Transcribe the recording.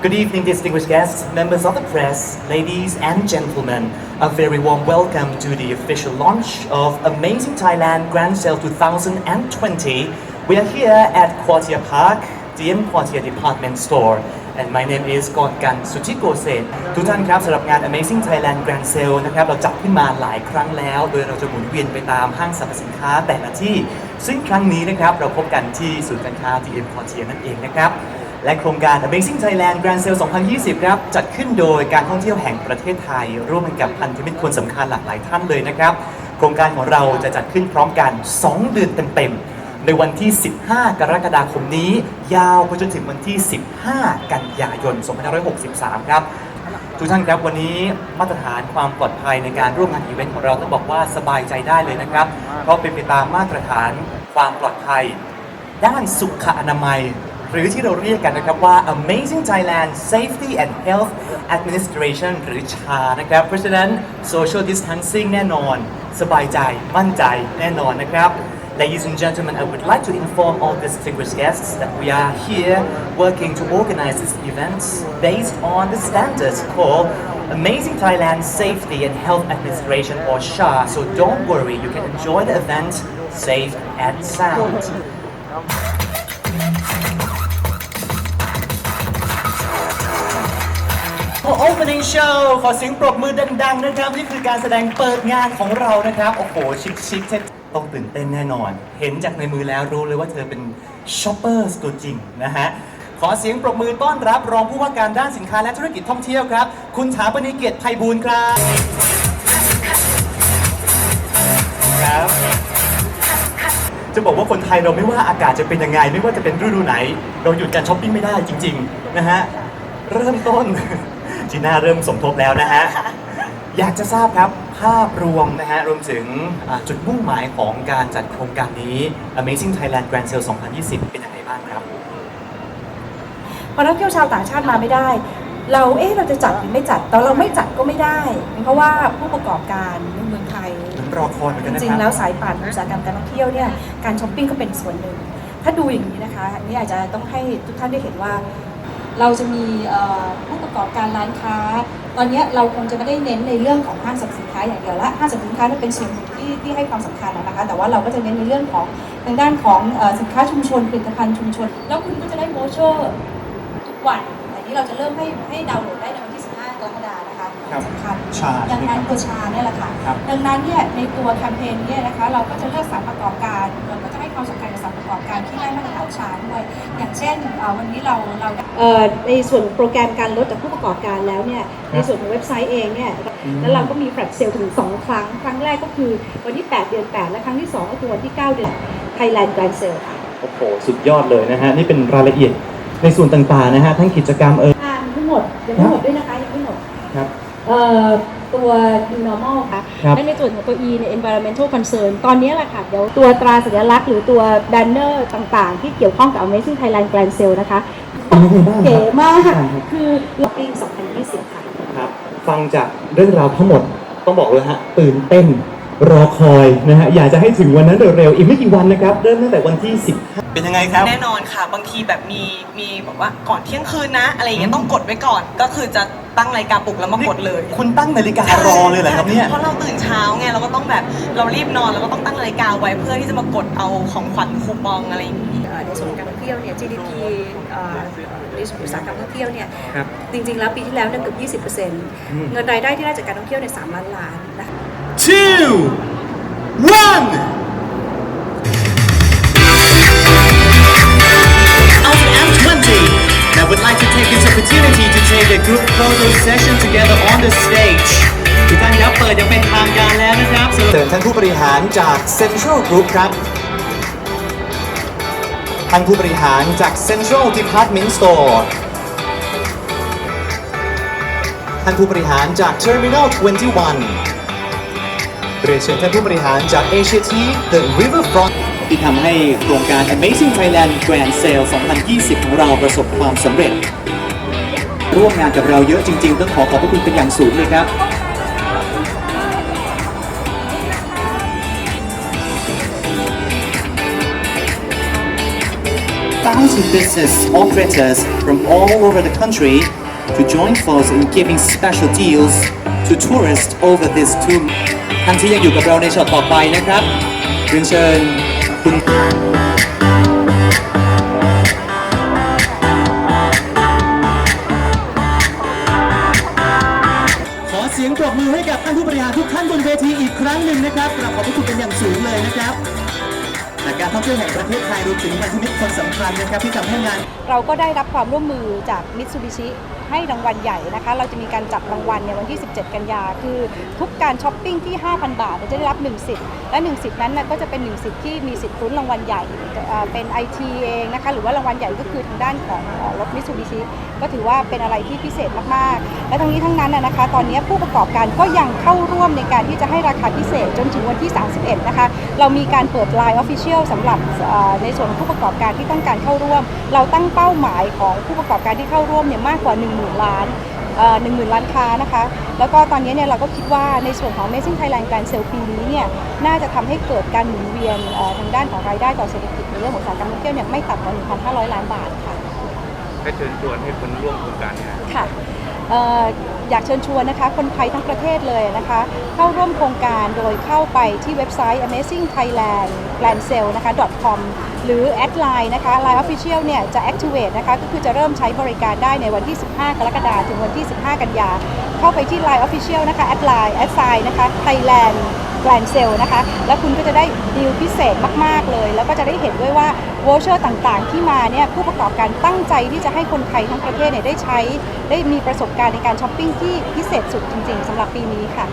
Good evening, distinguished guests, members of the press, ladies and gentlemen. A very warm welcome to the official launch of Amazing Thailand Grand Sale 2020. We are here at Quartier Park, DM Quartier Department Store. And my name is กรกันสุธิโกเศษทุกท่านครับสำหรับงาน Amazing Thailand Grand Sale นะครับเราจัดขึ้นมาหลายครั้งแล้ว โดยเราจะหมุนเวียนไปตามห้างสรรพสินค้าแต่ละที่ ซึ่งครั้งนี้นะครับเราพบกันที่ศูนย์การค้า DM Quartier นั่นเองนะครับและโครงการ Amazing Thailand Grand Sale 2020 ครับ จัดขึ้นโดยการท่องเที่ยวแห่งประเทศไทย ร่วมกันกับพันธมิตรคนสำคัญหลากหลายท่านเลยนะครับ โครงการของเราจะจัดขึ้นพร้อมกัน 2 เดือนเต็มๆ ในวันที่ 15 กรกฎาคมนี้ ยาวไปจนถึงวันที่ 15 กันยายน 2563 ครับทุกท่านครับวันนี้มาตรฐานความปลอดภัยในการร่วมงานอีเวนต์ของเราต้องบอกว่าสบายใจได้เลยนะครับ เพราะเป็นไปตามมาตรฐานความปลอดภัย ด้านสุขอนามัย หรือที่เราเรียกกันนะครับว่า Amazing Thailand Safety and Health Administration หรือชานะครับ เพราะฉะนั้น Social Distancing แน่นอน สบายใจมั่นใจแน่นอนนะครับ Ladies and gentlemen, I would like to inform all distinguished guests that we are here working to organize this event based on the standards called Amazing Thailand Safety and Health Administration or SHA. So don't worry, you can enjoy the event safe and sound. For opening show ขอเสียงปรบมือดังๆนะครับ นี่คือการแสดงเปิดงานของเรานะครับ โอ้โห ชิคชิคๆเท่ ต้องตื่นเต้นแน่นอน เห็นจากในมือแล้วรู้เลยว่าเธอเป็นช็อปเปอร์ตัวจริงนะฮะ ขอเสียงปรบมือต้อนรับ รองผู้ว่าการด้านสินค้าและธุรกิจท่องเที่ยวครับ คุณถาปนิเกียรติไพบูลย์ครับ ครับ จะบอกว่าคนไทยเราไม่ว่าอากาศจะเป็นยังไง ไม่ว่าจะเป็นฤดูไหน เราหยุดการช้อปปิ้งไม่ได้จริง ๆ นะฮะ เริ่มต้น จีน่าเริ่มสมทบแล้วนะฮะ อยากจะทราบครับ ภาพรวมนะฮะรวมถึงอ่าจุดมุ่งหมายของการจัดโครงการนี้ Amazing Thailand Grand Sale 2020 เป็นยังไงบ้างครับพอนักท่องเที่ยวชาวต่างชาติมาไม่ได้ เราเอ๊ะเราจะจัดหรือไม่จัดแต่เราไม่จัดก็ไม่ได้ เพราะว่าผู้ประกอบการในเมืองไทยผมรอคอยเหมือนกันนะจคริงรับๆแล้วสายป่านอุตสาหกรรมการท่องเที่ยวเนี่ยการช้อปปิ้งก็เป็นส่วนหนึ่ง ถ้าดูอย่างนี้นะคะอันนี้อาจจะต้องให้ทุกท่านได้เห็นว่า เราจะมีเอ่อผู้ประกอบการร้านค้า ตอนนี้เราคงจะไม่ได้เน้นในเรื่องของห้างสรรพสินค้าอย่างเดียวละห้างสรรพสินค้าเนี่ยเป็นส่วนหนึ่งที่ที่ให้ความสำคัญนะคะ แต่ว่าเราก็จะเน้นในเรื่องของทางด้านของเอ่อสินค้าชุมชนผลิตภัณฑ์ชุมชน แล้วคุณก็จะได้โวเชอร์ทุกวันแต่นี้เราจะเริ่มให้ให้ดาวน์โหลดได้ในวันที่ 15 กรกฎาคมนะคะครับสำคัญชาใช่ดังไหมคนั้รันบตัวชาเนี่ยแหละค่ะครับดังนั้นเนี่ยในตัวแคมเปญเนี่ยนะคะเราก็จะเลือกสารประกอบการเราก็จะให้ความสำคัญกับสารประกอบการที่ได้ มาตรฐานชาด้วย อย่างเช่นเอ่อวันนี้เราเราเอ่อในส่วนโปรแกรมการลดจากผู้ประกอบการแล้วเนี่ยในส่วนของเว็บไซต์เองเนี่ยแล้วเราก็มีแฟลชเซลถึง 2 ครั้ง ครั้งแรกก็คือวันที่ 8 เดือน 8 และครั้งที่ 2 ก็คือวันที่ 9 เดือน Thailand Grand Sale ค่ะโอ้โหสุดยอดเลยนะฮะ นี่เป็นรายละเอียดในส่วนต่างๆนะฮะ ทั้งกิจกรรมเอออ่านทั้งหมดยังไม่หมดด้วยนะคะยังไม่หมดครับเอ่อ ตัว new normal ค่ะครับ และในส่วนของตัว E ใน environmental concern ตอนนี้แหละค่ะ เดี๋ยวตัวตราสัญลักษณ์หรือตัว banner ต่างๆ ที่เกี่ยวข้องกับ Amazing Thailand Grand Sale นะคะเป็นยังไงบ้างครับเก๋มากครับ คือ Shopping 2020 ค่ะ ครับฟังจากเรื่องราวทั้งหมดต้องบอกเลยฮะตื่นเต้นรอคอยนะฮะอยากจะให้ถึงวันนั้นเร็วๆอีกไม่กี่วันนะครับ เริ่มตั้งแต่วันที่15 เป็นยังไงครับ แน่นอนค่ะ บางทีแบบมีมีแบบว่าก่อนเที่ยงคืนนะ อะไรอย่างเงี้ยต้องกดไว้ก่อน ก็คือจะตั้งนาฬิกาปลุกแล้วมากดเลย คุณตั้งนาฬิการอเลยเหรอครับเนี่ย เพราะเราตื่นเช้าไงเราก็ต้องแบบเรารีบนอนเราก็ต้องตั้งนาฬิกาไว้เพื่อที่จะมากดเอาของขวัญคูปองอะไรอย่างงี้ เอ่อในส่วนของการท่องเที่ยวเนี่ย GDP เอ่อในอุตสาหกรรมท่องเที่ยวเนี่ย ครับ จริง ๆ แล้วปีที่แล้วเนี่ยเกือบ20%เงินรายได้ที่ได้จากการท่องเที่ยวในย3ล้านล้านนะคะ two one And I would like to take this opportunity to take a group photo session together on the stage ทุกท่านครับเปิดอย่างเป็นทางการแล้วนะครับเชิญท่านผู้บริหารจาก Central Group ครับท่านผู้บริหารจาก Central Department Store ท่านผู้บริหารจาก Terminal 21เรียนเชิญท่านผู้บริหารจาก Asia T The Riverfront ที่ทำให้โครงการ Amazing Thailand Grand Sale 2020 ของเราประสบความสำเร็จ ร่วมงานกับเราเยอะจริง ๆ ต้องขอขอบพระคุณเป็นอย่างสูงเลยครับต2,000 business operators from all over the country to join force in giving special deals to tourists over this two ท่านที่ยังอยู่กับเราในช็อตต่อไปนะครับเรียนเชิญ คุณขอเสียงปรบมือให้กับท่านผู้บริหารทุกท่านบนเวทีอีกครั้งหนึ่งนะครับกราบขอบพระคุณเป็นอย่างสูงเลยนะครับแต่การท่องเที่ยวแห่งประเทศไทยรวมถึงพันธมิตรคนสำคัญนะครับที่ทำให้งาน เราก็ได้รับความร่วมมือจากมิตซูบิชิ ให้รางวัลใหญ่นะคะ เราจะมีการจับรางวัลในวันที่ 17 กันยา คือทุกการช้อปปิ้งที่ 5,000 บาทเนี่ยจะได้รับ1สิทธิ์และ1สิทธิ์นั้นก็จะเป็น1สิทธิ์ที่มีสิทธิ์ลุ้นรางวัลใหญ่เป็น IT เองนะคะหรือว่ารางวัลใหญ่ก็คือทางด้านของรถมิตซูบิชิก็ถือว่าเป็นอะไรที่พิเศษมากๆ และทั้งนี้ทั้งนั้นนะคะ ตอนนี้ผู้ประกอบการก็ยังเข้าร่วมในการที่จะให้ราคาพิเศษจนถึงวันที่ 31 นะคะ เรามีการเปิด Line Official สำหรับในส่วนผู้ประกอบการที่ต้องการเข้าร่วม เราตั้งเป้าหมายของผู้ประกอบการที่เข้าร่วมเนี่ยมากกว่า1 0,000 ล้านหนึ่งหมื่นล้านค้านะคะ แล้วก็ตอนนี้เนี่ยเราก็คิดว่าในส่วนของ Amazing Thailand Grand Sale ปีนี้เนี่ยน่าจะทำให้เกิดการหมุนเวียนเอ่อทางด้านของรายได้ต่อเศรษฐกิจในเรื่องของอุตสาหกรรมท่องเที่ยวเนี่ยไม่ต่ำกว่า 1,500 ล้านบาทค่ะก็เชิญชวนให้คนร่วมโครงการนี้นะค่ะเอยากเชิญชวนนะคะ คนไทยทั้งประเทศเลยนะคะ เข้าร่วมโครงการโดยเข้าไปที่เว็บไซต์ amazing thailand Plan sale นะคะ com หรือแอดไลน์นะคะ Line Official เนี่ยจะ activate นะคะ ก็คือจะเริ่มใช้บริการได้ในวันที่ 15 กรกฎาคมถึงวันที่ 15 กันยา เข้าไปที่ Line Official นะคะแอดไลน์แอดไซน์นะคะ Thailand แกลนเซลนะคะ แล้วคุณก็จะได้ดีลพิเศษมาก ๆ เลย แล้วก็จะได้เห็นด้วยว่าวอเชอร์ต่างๆ ที่มาเนี่ยผู้ประกอบการตั้งใจที่จะให้คนไทยทั้งประเทศเนี่ยได้ใช้ ได้มีประสบการณ์ในการช้อปปิ้งที่พิเศษสุดจริง ๆสำหรับปีนี้ค่ะ